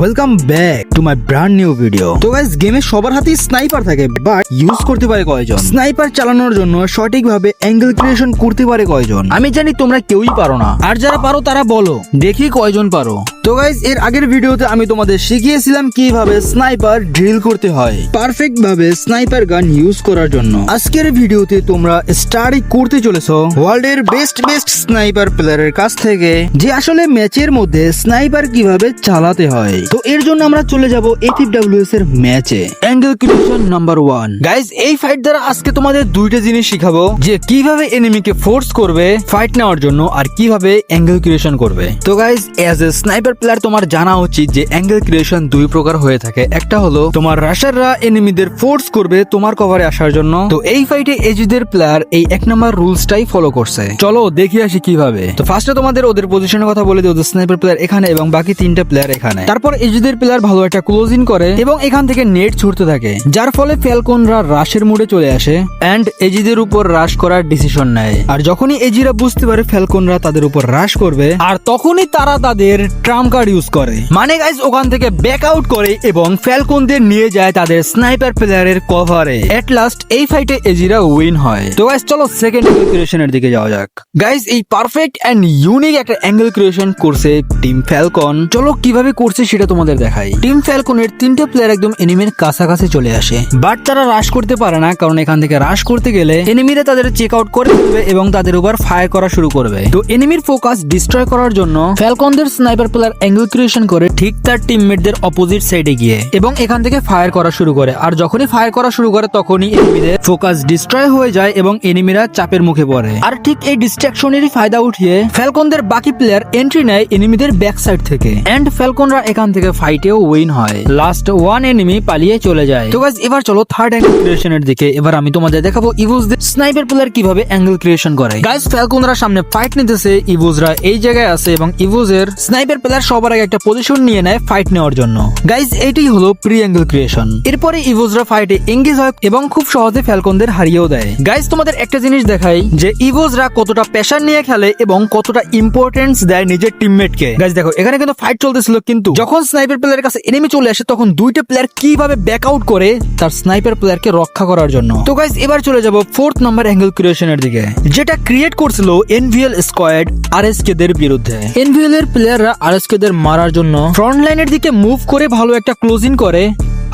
Welcome back to my brand new video তো guys গেমে সবার হাতেই স্নাইপার থাকে বাট ইউজ করতে পারে কয়জন? স্নাইপার চালানোর জন্য সঠিকভাবে অ্যাঙ্গেল ক্রিয়েশন করতে পারে কয়জন? আমি জানি তোমরা কেউই পারো না। আর যারা পারো, তারা বলো। দেখি কয়জন পারো। তো গাইস এর আগের ভিডিওতে আমি তোমাদের শিখিয়েছিলাম কীভাবে স্নাইপার ড্রিল করতে হয়। পারফেক্ট ভাবে স্নাইপার গান ইউজ করার জন্য। আজকের ভিডিওতে তোমরা স্টাডি করতে চলেছো ওয়ার্ল্ডের বেস্ট বেস্ট স্নাইপার প্লেয়ারের কাছ থেকে, যে আসলে ম্যাচের মধ্যে স্নাইপার কীভাবে চালাতে হয়। তো এর জন্য আমরা চলে যাব এফডব্লিউএস এর ম্যাচে angle creation number one guys এই ফাইট দ্বারা আজকে তোমাদের দুইটা জিনিস শিখাবো, যে কীভাবে এনিমিকে ফোর্স করবে ফাইট নেওয়ার জন্য আর কীভাবে অ্যাঙ্গেল ক্রিয়েশন করবে। তো guys as a sniper player তোমার জানা উচিত যে অ্যাঙ্গেল ক্রিয়েশন দুই প্রকার হয়ে থাকে। একটা হলো, তোমার রাশাররা এনিমিদের ফোর্স করবে তোমার কভারে আসার জন্য। তো এই ফাইটে এজিদের প্লেয়ার এই এক নম্বর রুলসটাই ফলো করছে। চলো, দেখি আসি কীভাবে। তো ফার্স্টে তোমাদের ওদের পজিশনের কথা বলে দিই, ওদের স্নাইপার প্লেয়ার এখানে এবং বাকি তিনটা প্লেয়ার এখানে। তারপর এজিদের প্লেয়ার ভালো একটা ক্লোজিং করে এবং এখান থেকে নেট ছুটতে থাকে। যার ফলে ফ্যালকনরা রাশের মুডে চলে আসে এন্ড এজিদের উপর রাশ করার ডিসিশন নেয়। আর যখনই এজিরা বুঝতে পারে ফ্যালকনরা তাদের উপর রাশ করবে, আর তখনই তারা তাদের ট্রাম কার্ড ইউজ করে। মানে গাইজ ওখান থেকে ব্যাক আউট করে এবং ফ্যালকনদের নিয়ে যায় তাদের স্নাইপার প্লেয়ারের কভারে এট লাস্ট এই ফাইটে এজিরা উইন হয়। তো গাইজ চলো সেকেন্ড ক্রিয়েশনের দিকে যাওয়া যাক। গাইজ এই পারফেক্ট এন্ড ইউনিক একটা অ্যাঙ্গেল ক্রিয়েশন করছে টিম ফ্যালকন চলো কীভাবে করছে সেটা তোমাদের দেখাই। টিম ফ্যালকনের তিনটে প্লেয়ার একদম এনিমির কাছাকাছি চলে আসে। বাট তারা রাশ করতে পারে না, কারণ এখান থেকে রাশ করতে গেলে এনিমিরা তাদের চেক আউট করে ফেলবে এবং তাদের উপর ফায়ার করা শুরু করবে। তো এনিমির ফোকাস ডিস্ট্রয় করার জন্য ফ্যালকনদের স্নাইপার প্লেয়ার অ্যাঙ্গেল ক্রিয়েশন করে ঠিক তার টিমমেটদের অপোজিট সাইডে গিয়ে এবং এখান থেকে ফায়ার করা শুরু করে। আর যখনই ফায়ার করা শুরু করে, তখনই এনিমিদের ফোকাস ডিস্ট্রয় হয়ে যায় এবং এনিমিরা চাপের মুখে পড়ে। আর ঠিক এই ডিস্ট্রাকশনেরই ফায়দা উঠিয়ে ফ্যালকনদের বাকি প্লেয়ার এন্ট্রি নেয় এনিমিদের ব্যাক সাইড থেকে। এন্ড ফ্যালকনরা এখান থেকে ফাইটেও উইন হয়। লাস্ট ওয়ান এনিমি পালিয়ে চলে যায়। তো গাইজ এবার চলো থার্ড অ্যাঙ্গেল ক্রিয়েশনের দিকে। এবার আমি তোমাদের দেখাবো ইভুজদের স্নাইপার প্লেয়ার কীভাবে অ্যাঙ্গেল ক্রিয়েশন করে। গাইজ ফ্যালকনরা সামনে ফাইট নিতেছে ইভুজরা এই জায়গায় আছে এবং ইভুজের স্নাইপার প্লেয়ার সবার আগে একটা পজিশন নিয়ে নেয় ফাইট নেওয়ার জন্য। গাইজ এটাই হলো প্রি অ্যাঙ্গেল ক্রিয়েশন এরপরে ইভুজরা ফাইটে এঙ্গেজ হয় এবং খুব সহজে ফ্যালকনদের হারিয়েও দেয়। গাইজ তোমাদের একটা জিনিস দেখাই যে ইভোজরা কতটা প্রেশার নিয়ে খেলে এবং কতটা ইম্পর্টেন্স দেয় নিজের টিমমেটকে গাইজ দেখো, এখানে কিন্তু ফাইট চলতেছিল, কিন্তু যখন স্নাইপার প্লেয়ারের কাছে এনিমি চলে আসে, তখন দুইটা প্লেয়ার কীভাবে ব্যাক আউট করে তার স্নাইপার প্লেয়ারকে রক্ষা করার জন্য। তো গাইজ এবার চলে যাব ফোর্থ নাম্বার অ্যাঙ্গেল ক্রিয়েশনের দিকে, যেটা ক্রিয়েট করছিল এনভিএল স্কোয়াড আর এস কে দের বিরুদ্ধে। এনভিএল এর প্লেয়াররা আর এস কে দের মারার জন্য ফ্রন্ট লাইনের দিকে মুভ করে ভালো একটা ক্লোজিং করে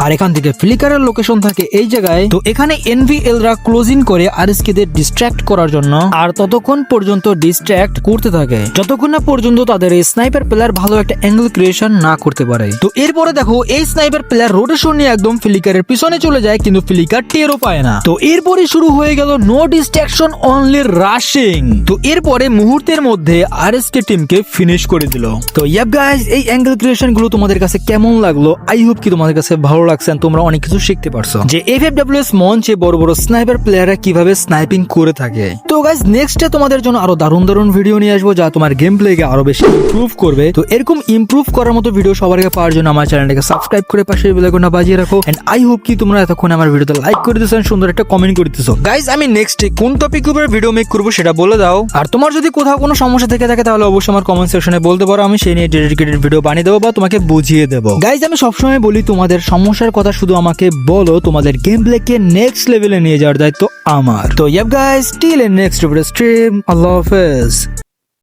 আর এখান থেকে ফ্লিকারের লোকেশন থাকে এই জায়গায়। তো এখানে এনভিএল রা ক্লোজিং করে আর দের ডিস্ট্রাক্ট করার জন্য আর ততক্ষণ পর্যন্ত ডিস্ট্রাক্ট করতে থাকে। যতক্ষণ না পর্যন্ত তাদের এই স্নাইপার প্লেয়ার ভালো একটা অ্যাঙ্গেল ক্রিয়েশন না করতে পারে। তো এরপরে দেখো, এই স্নাইপার প্লেয়ার রোটেশন নিয়ে একদম ফ্লিকারের পিছনে চলে যায়, কিন্তু ফ্লিকার টেরও পায় না। তো এরপরে শুরু হয়ে গেল নো ডিস্ট্রাকশন অনলি রাশিং তো এরপরে মুহূর্তের মধ্যে আর এস কে টিমকে ফিনিশ করে দিল। তো ইয়াব গাইজ এই অ্যাঙ্গেল ক্রিয়েশনগুলো তোমাদের কাছে কেমন লাগল? আই হোপ কি তোমাদের কাছে ভালো লাগছে তোমরা অনেক কিছু শিখতে পারছ। যে এফ এফ ডাব্লিউ এস মঞ্চে বড় বড় স্নাইপার প্লেয়াররা কীভাবে স্নাইপিং করে থাকে। তো গাইজ নেক্সটে তোমাদের জন্য আরও দারুণ দারুণ ভিডিও নিয়ে আসব যা তোমার গেম প্লেকে আরও বেশি ইমপ্রুভ করবে। তো এরকম ইমপ্রুভ করার মতো ভিডিও সবার আগে পাওয়ার জন্য আমার চ্যানেলটাকে সাবস্ক্রাইব করে পাশে বেলাইকনটা বাজিয়ে রাখো। এন্ড আই হোপ কি তোমরা এতক্ষণ আমার ভিডিওতে লাইক করে দিছো and সুন্দর একটা কমেন্ট করে দিছো। গাইজ আমি নেক্সটে কোন টপিক উপরে ভিডিও মেক করব সেটা বলে দাও। আর তোমার যদি কোথাও কোনো সমস্যা থেকে থাকে তাহলে অবশ্যই আমার কমেন্ট সেকশনে বলতে পারো। আমি সেই নিয়ে ডেডিকেটেড ভিডিও বানিয়ে দেবো বা তোমাকে বুঝিয়ে দেবো। গাইজ আমি সবসময় বলি তোমাদের সমস্যার কথা শুধু আমাকে বলো, তোমাদের গেম প্লেকে নেক্সট লেভেলে নিয়ে যাওয়ার দায়িত্ব আমার। তো ইয়াব guys still a next stream আল্লাহ হাফেজ।